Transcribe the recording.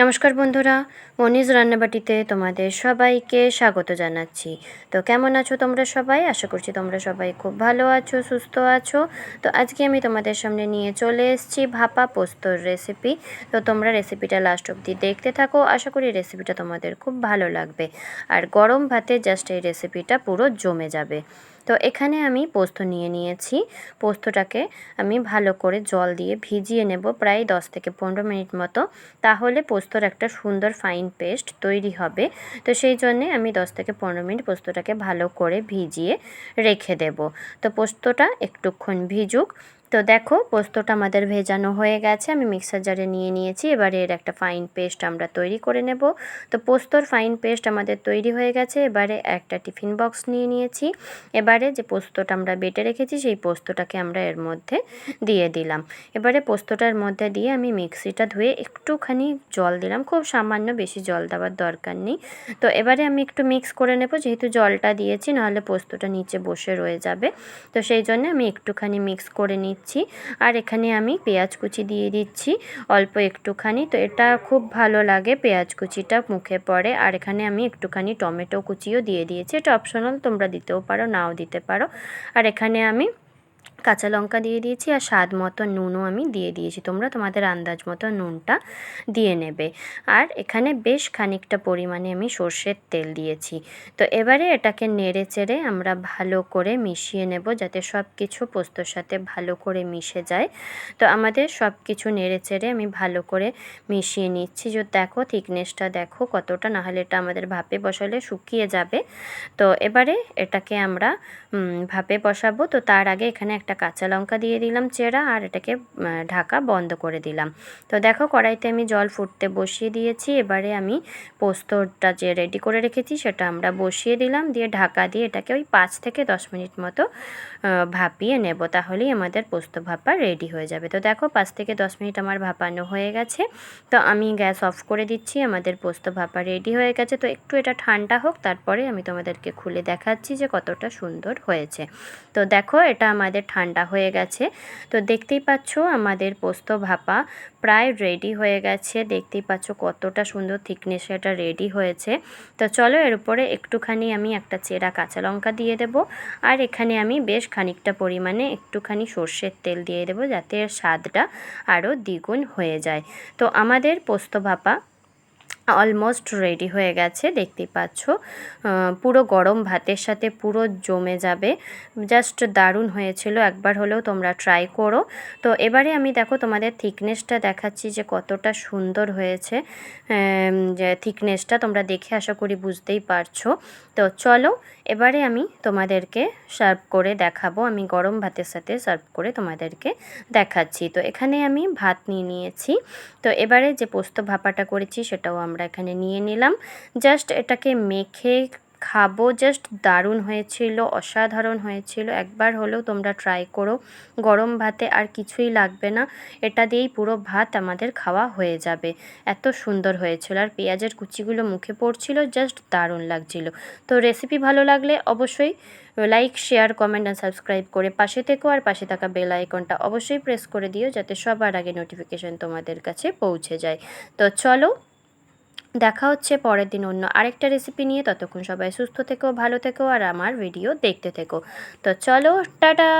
নমস্কার বন্ধুরা, মনিজ রান্নাবাটিতে তোমাদের সবাইকে স্বাগত জানাচ্ছি। তো কেমন আছো তোমরা সবাই? আশা করছি তোমরা সবাই খুব ভালো আছো, সুস্থ আছো। তো আজকে আমি তোমাদের সামনে নিয়ে চলে এসেছি ভাপা পোস্তর রেসিপি তো তোমরা রেসিপিটা লাস্ট অবধি দেখতে থাকো। আশা করি রেসিপিটা তোমাদের খুব ভালো লাগবে। আর গরম ভাতে জাস্ট এই রেসিপিটা পুরো জমে যাবে। তো এখানে আমি পোস্ত নিয়ে নিয়েছি। পোস্তটাকে আমি ভালো করে জল দিয়ে ভিজিয়ে নেব প্রায় দশ থেকে পনেরো মিনিট মতো। তাহলে পোস্তর একটা সুন্দর ফাইন পেস্ট তৈরি হবে। তো সেই জন্যে আমি দশ থেকে পনেরো মিনিট পোস্তটাকে ভালো করে ভিজিয়ে রেখে দেব। তো পোস্তটা একটুক্ষণ ভিজুক। তো দেখো, পোস্তটা আমাদের ভেজানো হয়ে গেছে। আমি মিক্সার জারে নিয়ে নিয়েছি। এবারে এর একটা ফাইন পেস্ট আমরা তৈরি করে নেব। তো পোস্তর ফাইন পেস্ট আমাদের তৈরি হয়ে গেছে। এবারে একটা টিফিন বক্স নিয়ে নিয়েছি। এবারে যে পোস্তটা আমরা বেটে রেখেছি, সেই পোস্তটাকে আমরা এর মধ্যে দিয়ে দিলাম। এবারে পোস্তটার মধ্যে দিয়ে আমি মিক্সিটা ধুয়ে একটুখানি জল দিলাম। খুব সামান্য বেশি জল দেওয়ার দরকার নেই। তো এবারে আমি একটু মিক্স করে নেব। যেহেতু জলটা দিয়েছি, নাহলে পোস্তটা নিচে বসে রয়ে যাবে। তো সেই জন্য আমি একটুখানি মিক্স করে নিই দিচ্ছি। আর এখানে আমি পেঁয়াজ কুচি দিয়ে দিচ্ছি অল্প একটুখানি। তো এটা খুব ভালো লাগে পেঁয়াজ কুচিটা মুখে পড়ে। আর এখানে আমি একটুখানি টমেটো কুচিও দিয়ে দিয়েছি। এটা অপশনাল তোমরা দিতেও পারো, নাও দিতে পারো। আর এখানে আমি কাঁচা লঙ্কা দিয়ে দিয়েছি আর স্বাদ মতো নুনও আমি দিয়ে দিয়েছি। তোমরা তোমাদের আন্দাজ মতো নুনটা দিয়ে নেবে। আর এখানে বেশ খানিকটা পরিমাণে আমি সর্ষের তেল দিয়েছি। তো এবারে এটাকে নেড়ে চেড়ে আমরা ভালো করে মিশিয়ে নেব যাতে সব কিছু পোস্তর সাথে ভালো করে মিশে যায়। তো আমাদের সব কিছু নেড়ে চেড়ে আমি ভালো করে মিশিয়ে নিচ্ছি। যে দেখো থিকনেসটা দেখো কতটা, নাহলে এটা আমাদের ভাপে বসালে শুকিয়ে যাবে। তো এবারে এটাকে আমরা ভাপে বসাবো। তো তার আগে এখানে একটা কাঁচা লঙ্কা দিয়ে দিলাম চেরা আর এটাকে ঢাকা বন্ধ করে দিলাম। তো দেখো কড়াইতে আমি জল ফুটতে বসিয়ে দিয়েছি। এবারে আমি পোস্তটা যে রেডি করে রেখেছি সেটা আমরা বসিয়ে দিলাম। দিয়ে ঢাকা দিয়ে এটাকে ওই পাঁচ থেকে দশ মিনিট মতো ভাপিয়ে নেব। তাহলেই আমাদের পোস্ত ভাপা রেডি হয়ে যাবে। তো দেখো পাঁচ থেকে দশ মিনিট আমার ভাপানো হয়ে গেছে। তো আমি গ্যাস অফ করে দিচ্ছি। আমাদের পোস্ত ভাপা রেডি হয়ে গেছে। তো একটু এটা ঠান্ডা হোক, তারপরে আমি তোমাদেরকে খুলে দেখাচ্ছি যে কতটা সুন্দর হয়েছে। তো দেখো এটা আমাদের ঠান্ডা হয়ে গেছে। তো দেখতেই পাচ্ছ আমাদের পোস্ত ভাপা প্রায় রেডি হয়ে গেছে। দেখতেই পাচ্ছ কতটা সুন্দর থিকনেসে এটা রেডি হয়েছে। তো চলো এর উপরে একটুখানি আমি একটা চেরা কাঁচা লঙ্কা দিয়ে দেব। আর এখানে আমি বেশ খানিকটা পরিমাণে একটুখানি সর্ষের তেল দিয়ে দেবো যাতে স্বাদটা আরও দ্বিগুণ হয়ে যায়। তো আমাদের পোস্ত ভাপা অলমোস্ট রেডি হয়ে গেছে, দেখতেই পাচ্ছ। পুরো গরম ভাতের সাথে পুরো জমে যাবে। জাস্ট দারুণ হয়েছিল, একবার হলেও তোমরা ট্রাই করো। তো এবারে আমি দেখো তোমাদের থিকনেসটা দেখাচ্ছি যে কতটা সুন্দর হয়েছে। যে থিকনেসটা তোমরা দেখে আশা করি বুঝতেই পারছ। তো চলো এবারে আমি তোমাদেরকে সার্ভ করে দেখাবো। আমি গরম ভাতের সাথে সার্ভ করে তোমাদেরকে দেখাচ্ছি। তো এখানে আমি ভাত নিয়ে নিয়েছি। তো এবারে যে পোস্ত ভাপাটা করেছি সেটাও আমরা এখানে নিয়ে নিলাম। জাস্ট এটাকে মেখে খাব। জাস্ট দারুণ হয়েছিল, অসাধারণ হয়েছিল। একবার হলেও তোমরা ট্রাই করো। গরম ভাতে আর কিছুই লাগবে না। এটা দিয়েই পুরো ভাত আমাদের খাওয়া হয়ে যাবে। এত সুন্দর হয়েছিল। আর পেঁয়াজের কুচিগুলো মুখে পড়ছিল, জাস্ট দারুণ লাগছিল। তো রেসিপি ভালো লাগলে অবশ্যই লাইক শেয়ার কমেন্ট আর সাবস্ক্রাইব করে পাশে থেকো। আর পাশে থাকা বেল আইকনটা অবশ্যই প্রেস করে দিও, যাতে সবার আগে নোটিফিকেশান তোমাদের কাছে পৌঁছে যায়। তো চলো দেখা হচ্ছে পরের দিন অন্য আরেকটা রেসিপি নিয়ে। ততক্ষণ সবাই সুস্থ থেকো, ভালো থেকো, আর আমার ভিডিও দেখতে থেকো। তো চলো, টাটা!